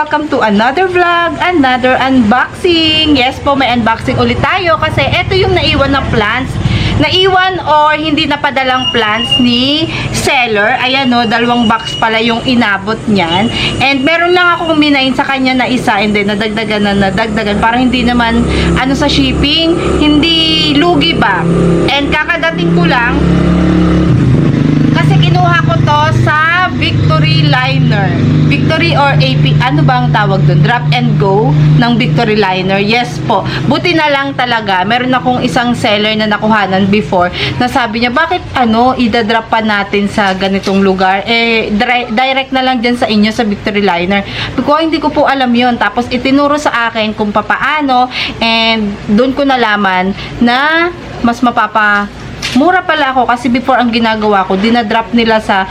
welcome to another vlog, another unboxing. Yes po, may unboxing ulit tayo kasi ito yung naiwan na plants. Naiwan or hindi napadalang plants ni seller. Ayan no, dalawang box pala yung inabot niyan. And meron lang akong minain sa kanya na isa and then nadagdagan na nadagdagan. Parang hindi naman ano sa shipping, hindi lugi ba. And kakadating ko lang, kasi kinuha ko to sa Victory Liner. Victory or AP, ano ba ang tawag doon? Drop and go ng Victory Liner. Yes po. Buti na lang talaga. Meron akong isang seller na nakuhanan before na sabi niya, bakit ano, idadrop pa natin sa ganitong lugar? Eh, direct na lang dyan sa inyo sa Victory Liner. Because hindi ko po alam yon Tapos itinuro sa akin kung papaano and doon ko nalaman na mas mapapa Mura pala ako kasi before ang ginagawa ko, dinadrop nila sa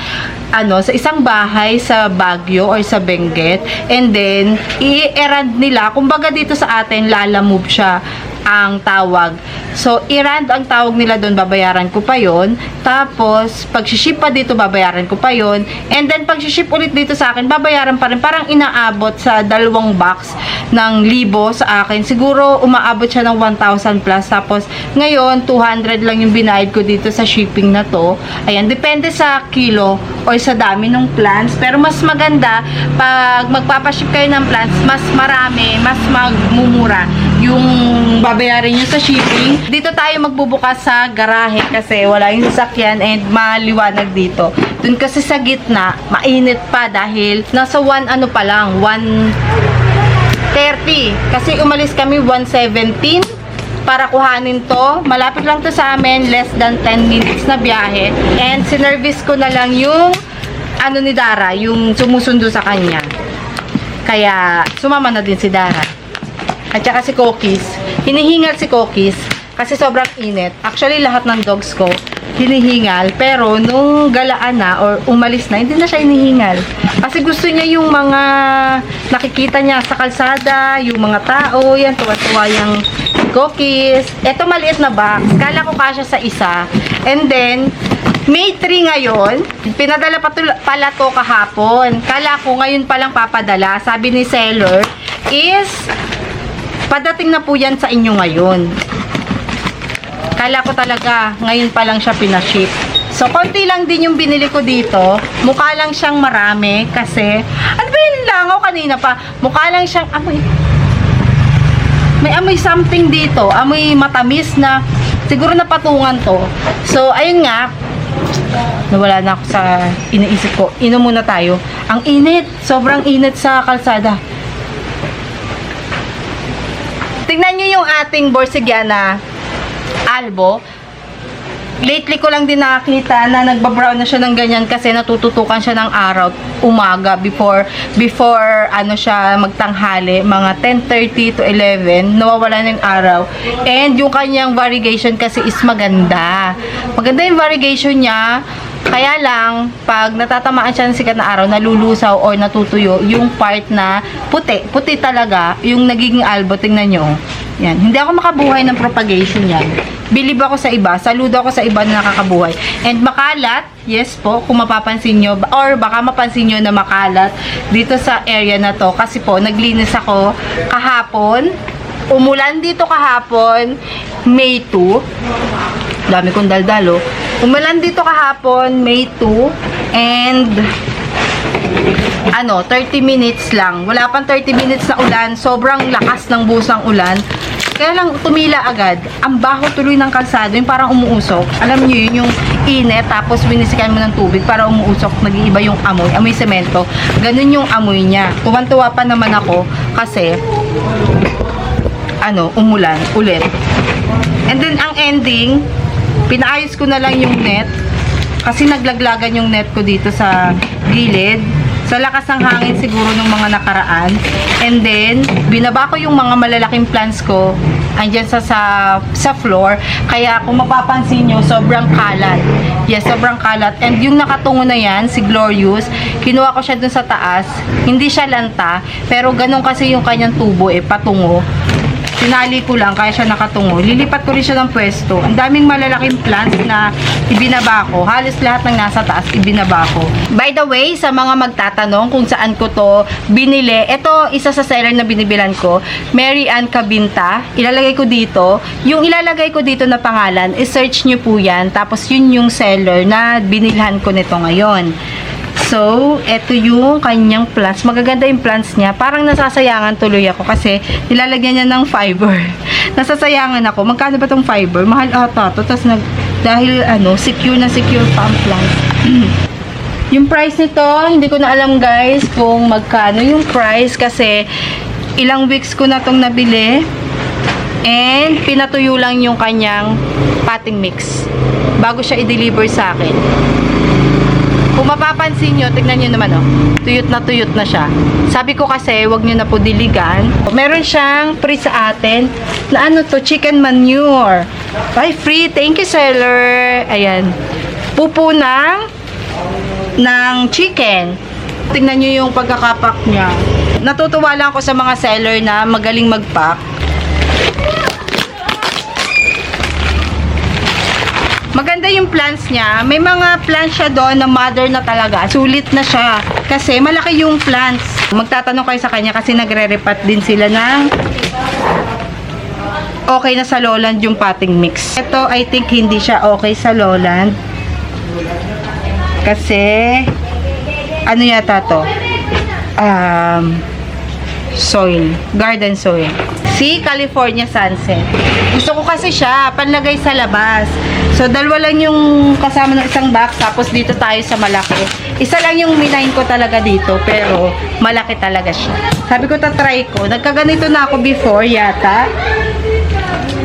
ano, sa isang bahay sa Baguio or sa Benguet. And then i-erand nila, kumbaga dito sa atin lala move siya ang tawag. So, i-rand ang tawag nila doon, babayaran ko pa yon Tapos, pag ship pa dito, babayaran ko pa yon And then, pag ship ulit dito sa akin, babayaran pa rin. Parang inaabot sa dalawang box ng libo sa akin. Siguro, umaabot siya ng 1,000 plus. Tapos, ngayon, 200 lang yung binayad ko dito sa shipping na to. Ayan, depende sa kilo or sa dami ng plants. Pero mas maganda, pag magpapaship kayo ng plants, mas marami, mas magmumura yung babayarin nyo sa shipping. Dito tayo magbubukas sa garahe kasi wala yung sasakyan and maliwanag dito. Dun kasi sa gitna, mainit pa dahil nasa 1 ano pa lang, 1.30. Kasi umalis kami 1.17 para kuhanin to. Malapit lang to sa amin, less than 10 minutes na biyahe. And sinervice ko na lang yung ano ni Dara, yung sumusundo sa kanya. Kaya sumama na din si Dara. At saka si Cookies. Hinihingal si Cookies kasi sobrang init. Actually, lahat ng dogs ko hinihingal. Pero nung galaan na or umalis na, hindi na siya hinihingal. Kasi gusto niya yung mga nakikita niya sa kalsada, yung mga tao, yan, tuwa-tuwa yung cookies. Ito maliit na box. Kala ko kasya sa isa. And then, May 3 ngayon, pinadala pa pala to kahapon. Kala ko ngayon palang papadala. Sabi ni seller is Padating na po yan sa inyo ngayon. Kala ko talaga, ngayon pa lang siya pinaship. So, konti lang din yung binili ko dito. Mukha lang siyang marami kasi, ano ba yung langaw kanina pa? Mukha lang siyang, amoy, may amoy something dito. Amoy matamis na, siguro napatungan to. So, ayun nga, nawala na ako sa iniisip ko. Inom muna tayo. Ang init, sobrang init sa kalsada. Tingnan nyo yung ating Borsigiana albo. Lately ko lang din nakakita na nagbabrown na siya ng ganyan kasi natututukan siya ng araw umaga before before ano siya magtanghali mga 10:30 to 11 nawawala na yung araw. And yung kanyang variegation kasi is maganda. Maganda yung variegation niya. Kaya lang, pag natatamaan siya ng sikat na araw, nalulusaw or natutuyo yung part na puti, puti talaga, yung nagiging albo, tingnan nyo. Yan. Hindi ako makabuhay ng propagation yan. Bilib ako sa iba, saludo ako sa iba na nakakabuhay. And makalat, yes po, kung mapapansin nyo, or baka mapansin nyo na makalat dito sa area na to. Kasi po, naglinis ako kahapon, umulan dito kahapon, May 2. Dami kong daldalo. Umulan dito kahapon, May 2. And, ano, 30 minutes lang. Wala pang 30 minutes na ulan. Sobrang lakas ng busang ulan. Kaya lang tumila agad. Ang baho tuloy ng kalsado, yung parang umuusok. Alam niyo yun, yung init, tapos winisikan mo ng tubig para umuusok, nag-iiba yung amoy, amoy semento. Ganun yung amoy niya. Tuwan-tuwa pa naman ako kasi ano, umulan ulit. And then ang ending, pinaayos ko na lang yung net kasi naglaglagan yung net ko dito sa gilid. Sa lakas ng hangin siguro ng mga nakaraan. And then, binaba ko yung mga malalaking plants ko andyan sa, sa, sa floor. Kaya kung mapapansin nyo, sobrang kalat. Yes, sobrang kalat. And yung nakatungo na yan, si Glorious, kinuha ko siya dun sa taas. Hindi siya lanta, pero ganun kasi yung kanyang tubo eh, patungo. Sinali ko lang, kaya siya nakatungo. Lilipat ko rin siya ng pwesto. Ang daming malalaking plants na ibinaba ko. Halos lahat ng nasa taas, ibinaba ko. By the way, sa mga magtatanong kung saan ko to binili, ito isa sa seller na binibilan ko, Mary Ann Cabinta. Ilalagay ko dito. Yung ilalagay ko dito na pangalan, i-search nyo po yan. Tapos yun yung seller na binilhan ko nito ngayon. So, eto yung kanyang plants. Magaganda yung plants niya. Parang nasasayangan tuloy ako kasi nilalagyan niya ng fiber. nasasayangan ako. Magkano ba tong fiber? Mahal ata to. Tapos nag, dahil ano, secure na secure pa ang plant. yung price nito, hindi ko na alam guys kung magkano yung price kasi ilang weeks ko na tong nabili. And pinatuyo lang yung kanyang potting mix bago siya i-deliver sa akin. Kung mapapansin nyo, tignan nyo naman oh. Tuyot na tuyot na siya. Sabi ko kasi, wag nyo na po diligan. Meron siyang free sa atin na ano to, chicken manure. Ay, free. Thank you, seller. Ayan. Pupo ng ng chicken. Tingnan nyo yung pagkakapak niya. Natutuwa lang ako sa mga seller na magaling mag-pack. Yung plants niya. May mga plants siya doon na mother na talaga. Sulit na siya. Kasi malaki yung plants. Magtatanong kayo sa kanya kasi nagre-repat din sila ng okay na sa lowland yung potting mix. Ito, I think hindi siya okay sa lowland. Kasi, ano yata to? Um, soil. Garden soil. Si California Sunset. Gusto ko kasi siya, panlagay sa labas. So, dalawa lang yung kasama ng isang box, tapos dito tayo sa malaki. Isa lang yung minahin ko talaga dito, pero malaki talaga siya. Sabi ko, tatry ko. Nagkaganito na ako before, yata.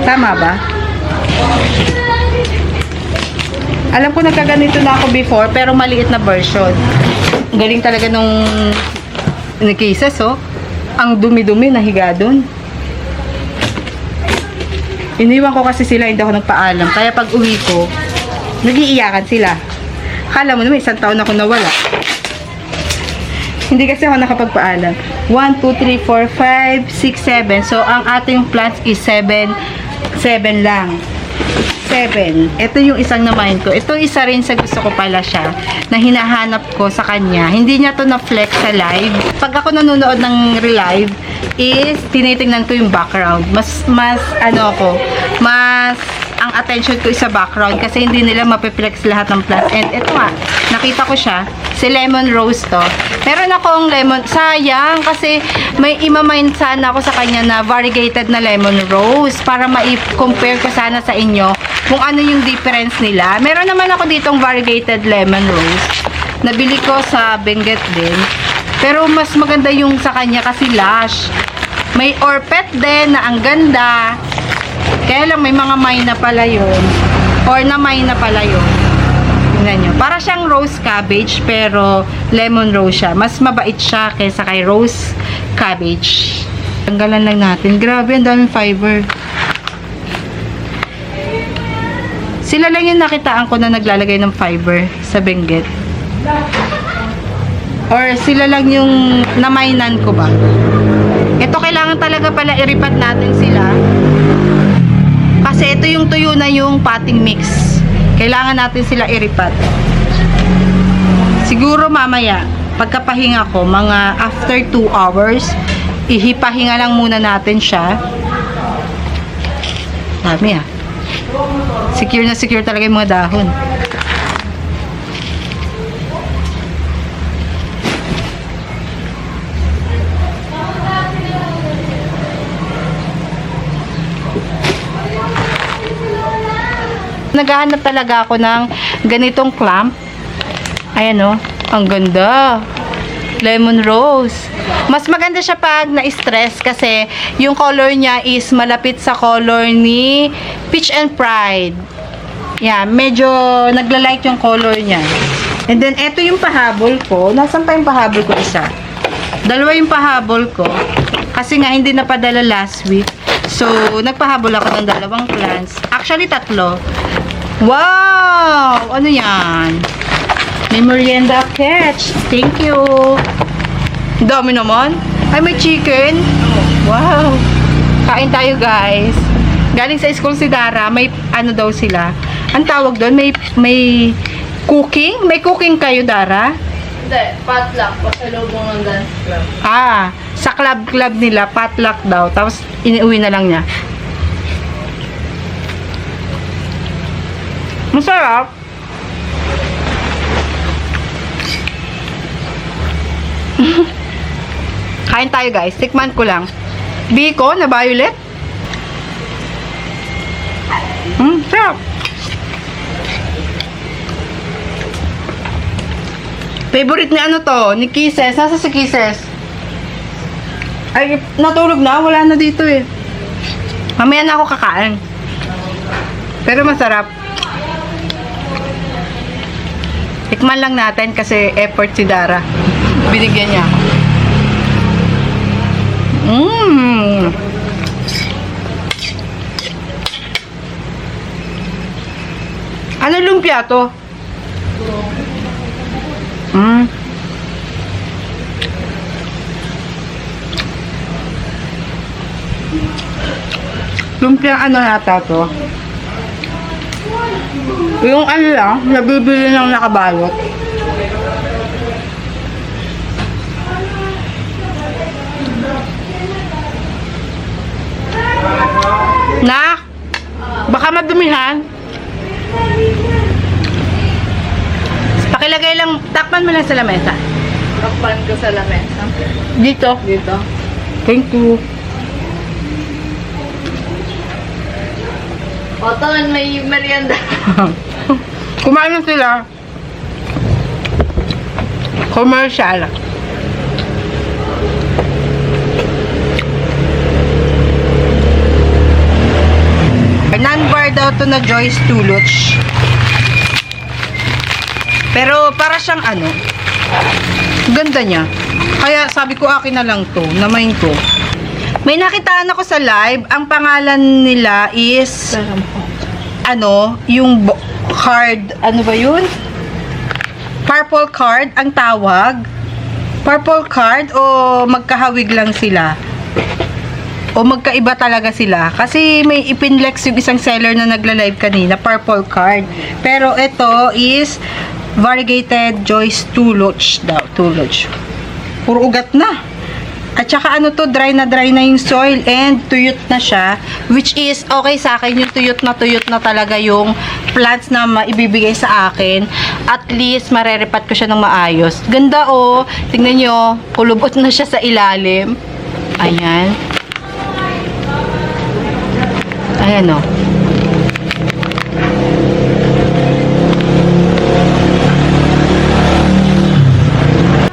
Tama ba? Alam ko nagkaganito na ako before, pero maliit na version. Galing talaga nung ni cases, oh. Ang dumi-dumi na higa doon. Iniwan ko kasi sila, hindi ako nagpaalam. Kaya pag uwi ko, nagiiyakan sila. Akala mo naman, isang taon ako nawala. Hindi kasi ako nakapagpaalam. 1, 2, 3, 4, 5, 6, 7. So, ang ating plants is 7. 7 lang. 7. Ito yung isang namahin ko. Ito isa rin sa gusto ko pala siya na hinahanap ko sa kanya. Hindi niya to na-flex sa live. Pag ako nanonood ng relive, is tinitingnan ko yung background. Mas, mas, ano ako, mas ang attention ko is sa background kasi hindi nila mapiplex lahat ng plants. And ito nga, nakita ko siya, si Lemon Rose to. Meron akong lemon, sayang kasi may imamind sana ako sa kanya na variegated na Lemon Rose para ma-compare ko sana sa inyo kung ano yung difference nila. Meron naman ako ditong variegated Lemon Rose. Nabili ko sa Benguet din. Pero mas maganda yung sa kanya kasi lush. May orpet din na ang ganda. Kaya lang may mga may na pala yun. Or na may na pala yun. Tingnan nyo. Para siyang rose cabbage pero lemon rose siya. Mas mabait siya kaysa kay rose cabbage. Tanggalan lang natin. Grabe, ang daming fiber. Sila lang yung nakitaan ko na naglalagay ng fiber sa Benguet. Or sila lang yung namainan ko ba? Ito kailangan talaga pala iripat natin sila. Kasi ito yung tuyo na yung potting mix. Kailangan natin sila iripat. Siguro mamaya, pagkapahinga ko, mga after 2 hours, ihipahinga lang muna natin siya. Dami ah. Secure na secure talaga yung mga dahon. Naghahanap talaga ako ng ganitong clamp. Ayan o. Ang ganda. Lemon rose. Mas maganda siya pag na-stress kasi yung color niya is malapit sa color ni Peach and Pride. Yeah, medyo nagla-light yung color niya. And then, eto yung pahabol ko. Nasaan pa yung pahabol ko isa? Dalawa yung pahabol ko. Kasi nga, hindi napadala last week. So, nagpahabol ako ng dalawang plants. Actually, tatlo. Wow! Ano yan? May merienda catch. Thank you. Dami naman. Ay, may chicken. Wow. Kain tayo guys. Galing sa school si Dara, may ano daw sila. Ang tawag doon, may may cooking? May cooking kayo, Dara? Hindi, potluck. Pasalubong ng dance club. Ah, sa club-club nila, potluck daw. Tapos, iniuwi na lang niya. Masarap. Kain tayo guys. Tikman ko lang. Biko na violet. Hmm, sarap. Favorite ni ano to? Ni Kisses. Nasa si Kisses? Ay, natulog na. Wala na dito eh. Mamaya na ako kakain. Pero masarap. Tikman lang natin kasi effort si Dara. Binigyan niya. Mmm. Ano lumpia to? Mm. Lumpia ano yata to? Yung ano lang, nabibili ng nakabalot. Na? Baka madumihan. Pakilagay lang, takpan mo lang sa lamesa. Takpan ko sa lamesa. Dito. Dito. Thank you. Oton, may merienda. Kumain sila. Commercial. Non-bar daw to na Joyce Tuluch. Pero para siyang ano, ganda niya. Kaya sabi ko akin na lang to, namain ko. May nakitaan ako sa live, ang pangalan nila is ano, yung card, ano ba yun? Purple card ang tawag. Purple card o magkahawig lang sila? O magkaiba talaga sila? Kasi may ipinlex yung isang seller na nagla-live kanina, purple card. Pero ito is variegated Joyce Tuluch daw. Tuluch. Puro ugat na. At saka ano to, dry na dry na yung soil and tuyot na siya. Which is, okay sa akin, yung tuyot na tuyot na talaga yung plants na maibibigay sa akin. At least, marerepat ko siya ng maayos. Ganda oh. Tingnan nyo, kulubot na siya sa ilalim. Ayan. Ayan oh.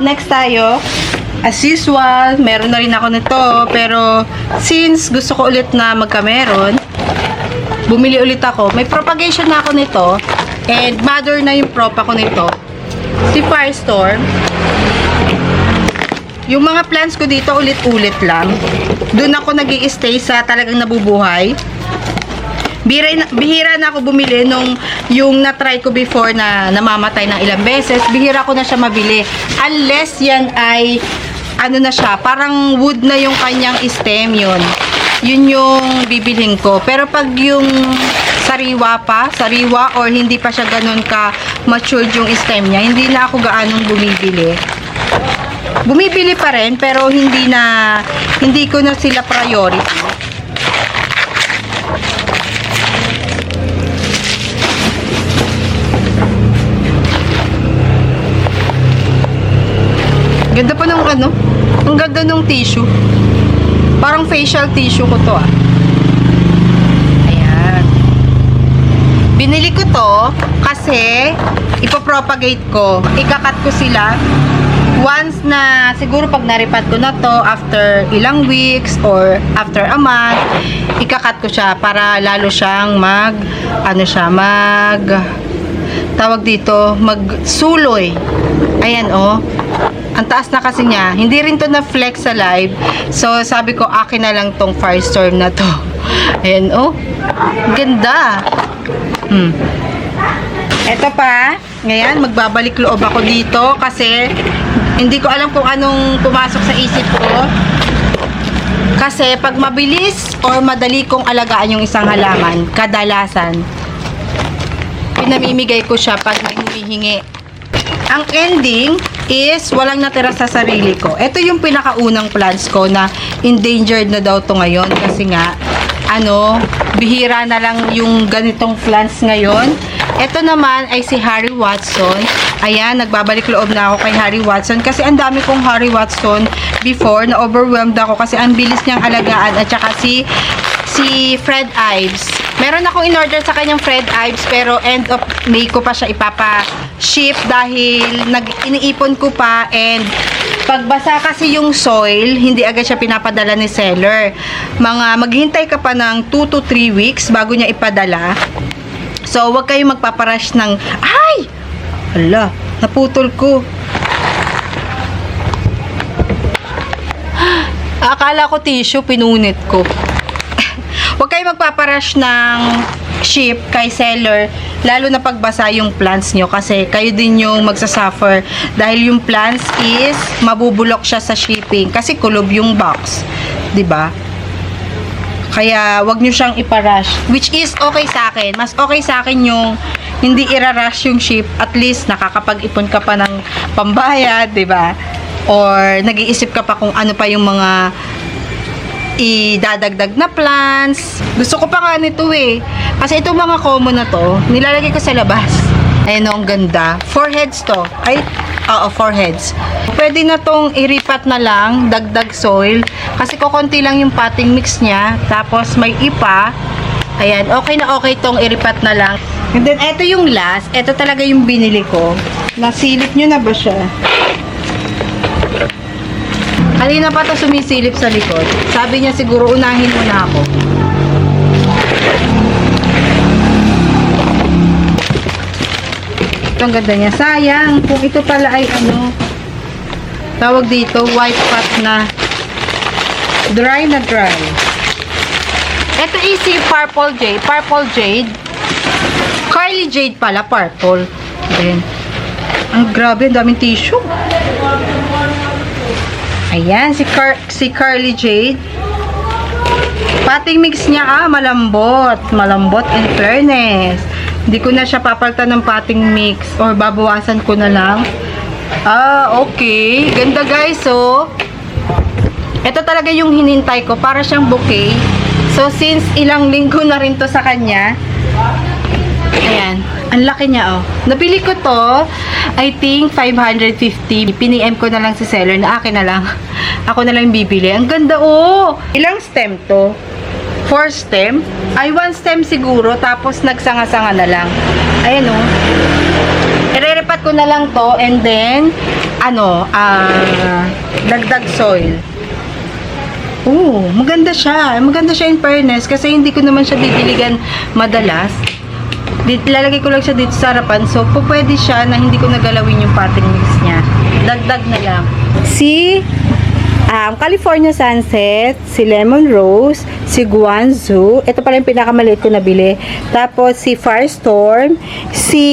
Next tayo, as usual, meron na rin ako nito. Pero, since gusto ko ulit na magkameron, bumili ulit ako. May propagation na ako nito. And, mother na yung prop ako nito. Si Firestorm. Yung mga plants ko dito, ulit-ulit lang. Doon ako nag stay sa talagang nabubuhay. Bihira na, bihira na ako bumili nung yung na-try ko before na namamatay ng ilang beses. Bihira ko na siya mabili. Unless yan ay ano na siya, parang wood na yung kanyang stem yun. Yun yung bibilhin ko. Pero pag yung sariwa pa, sariwa or hindi pa siya ganun ka matured yung stem niya, hindi na ako gaanong bumibili. Bumibili pa rin pero hindi na hindi ko na sila priority. Ganda pa nung ano. Ang ganda nung tissue. Parang facial tissue ko to ah. Ayan. Binili ko to kasi ipopropagate ko. Ikakat ko sila. Once na siguro pag naripat ko na to after ilang weeks or after a month, ikakat ko siya para lalo siyang mag ano siya, mag tawag dito, magsuloy. Ayan oh. Ang taas na kasi niya. Hindi rin to na flex sa live. So, sabi ko, akin na lang tong Firestorm na to. Ayan, oh. Ganda. Hmm. Ito pa. Ngayon, magbabalik loob ako dito kasi hindi ko alam kung anong pumasok sa isip ko. Kasi pag mabilis or madali kong alagaan yung isang halaman, kadalasan, pinamimigay ko siya pag may humihingi. Ang ending is walang natira sa sarili ko. Ito yung pinakaunang plans ko na endangered na daw to ngayon kasi nga ano, bihira na lang yung ganitong plants ngayon. Ito naman ay si Harry Watson. Ayan, nagbabalik loob na ako kay Harry Watson kasi ang dami kong Harry Watson before na overwhelmed ako kasi ang bilis niyang alagaan at saka si si Fred Ives. Meron akong in-order sa kanyang Fred Ives pero end of May ko pa siya ipapa-ship dahil nag iniipon ko pa and pagbasa kasi yung soil, hindi agad siya pinapadala ni seller. Mga maghintay ka pa ng 2 to 3 weeks bago niya ipadala. So, wag kayong magpaparush ng, ay! Hala, naputol ko. Akala ko tissue, pinunit ko. Huwag kayo magpaparush ng ship kay seller, lalo na pagbasa yung plants nyo kasi kayo din yung magsasuffer dahil yung plants is mabubulok siya sa shipping kasi kulob yung box. 'di ba? Kaya wag nyo siyang iparush. Which is okay sa akin. Mas okay sa akin yung hindi irarush yung ship. At least nakakapag-ipon ka pa ng pambayad, 'di ba? Or nag-iisip ka pa kung ano pa yung mga idadagdag na plants. Gusto ko pa nga nito eh. Kasi itong mga common na to, nilalagay ko sa labas. Ayan o, ang ganda. Four heads to. Ay, oo, four heads. Pwede na tong iripat na lang, dagdag soil. Kasi kukunti lang yung potting mix niya. Tapos may ipa. Ayan, okay na okay tong iripat na lang. And then, ito yung last. Ito talaga yung binili ko. Nasilip nyo na ba siya? Kanina pa to sumisilip sa likod. Sabi niya siguro unahin mo na ako. Ito ang ganda niya. Sayang, kung ito pala ay ano, tawag dito, white pot na dry na dry. Ito si Purple Jade. Purple Jade. Carly Jade pala, purple. Then, ang grabe, ang daming tissue. Ayan, si, Car si Carly Jade. Pating mix niya, ah, malambot. Malambot in fairness. Hindi ko na siya papalitan ng pating mix or babawasan ko na lang. Ah, okay. Ganda guys, so. Ito talaga yung hinintay ko. Para siyang bouquet. So, since ilang linggo na rin to sa kanya, Ayan. Ang laki niya, oh. Napili ko to, I think, 550. Piniem ko na lang si seller na akin na lang. Ako na lang bibili. Ang ganda, oh. Ilang stem to? Four stem? Ay, one stem siguro, tapos nagsanga-sanga na lang. Ayan, oh. Ireripat ko na lang to, and then, ano, ah, dagdag soil. Oo, maganda siya. Maganda siya in fairness kasi hindi ko naman siya didiligan madalas. Dit, lalagay ko lang siya dito sa harapan. So, po siya na hindi ko nagalawin yung potting mix niya. Dagdag na lang. Si um, California Sunset, si Lemon Rose, si Guangzhou. Ito pala yung pinakamaliit ko nabili. Tapos si Firestorm, si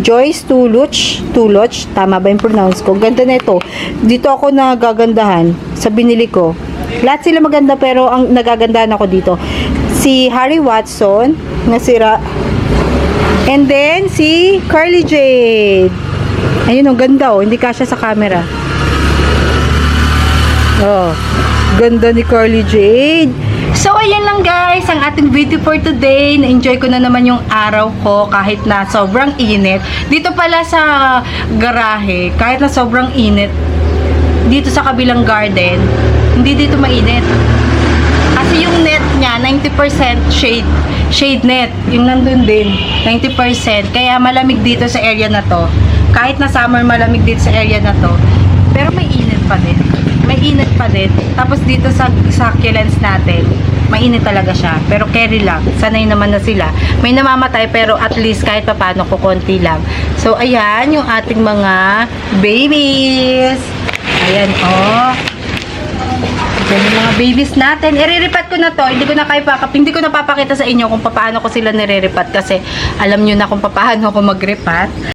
Joyce Tuluch, Tuluch, tama ba yung pronounce ko? Ganda na ito. Dito ako nagagandahan sa binili ko. Lahat sila maganda pero ang nagagandahan ako dito. Si Harry Watson, na sira. And then si Carly Jade. Ayun, ang ganda oh. Hindi kasya sa camera. Oh, ganda ni Carly Jade. So, ayan lang guys, ang ating video for today. Na-enjoy ko na naman yung araw ko kahit na sobrang init. Dito pala sa garahe, kahit na sobrang init, dito sa kabilang garden, hindi dito mainit. Kasi yung net niya, 90% shade. Shade net. Yung nandun din, 90%. Kaya malamig dito sa area na to. Kahit na summer, malamig dito sa area na to. Pero may init pa din. May init pa din. Tapos dito sa succulents natin, mainit talaga siya. Pero carry lang. Sanay naman na sila. May namamatay pero at least kahit pa paano kukunti lang. So, ayan yung ating mga babies. Ayan, oh. Yan yung mga babies natin. Iriripat ko na to. Hindi ko na kaya pakap. Hindi ko na papakita sa inyo kung paano ko sila niriripat kasi alam nyo na kung paano ako magripat.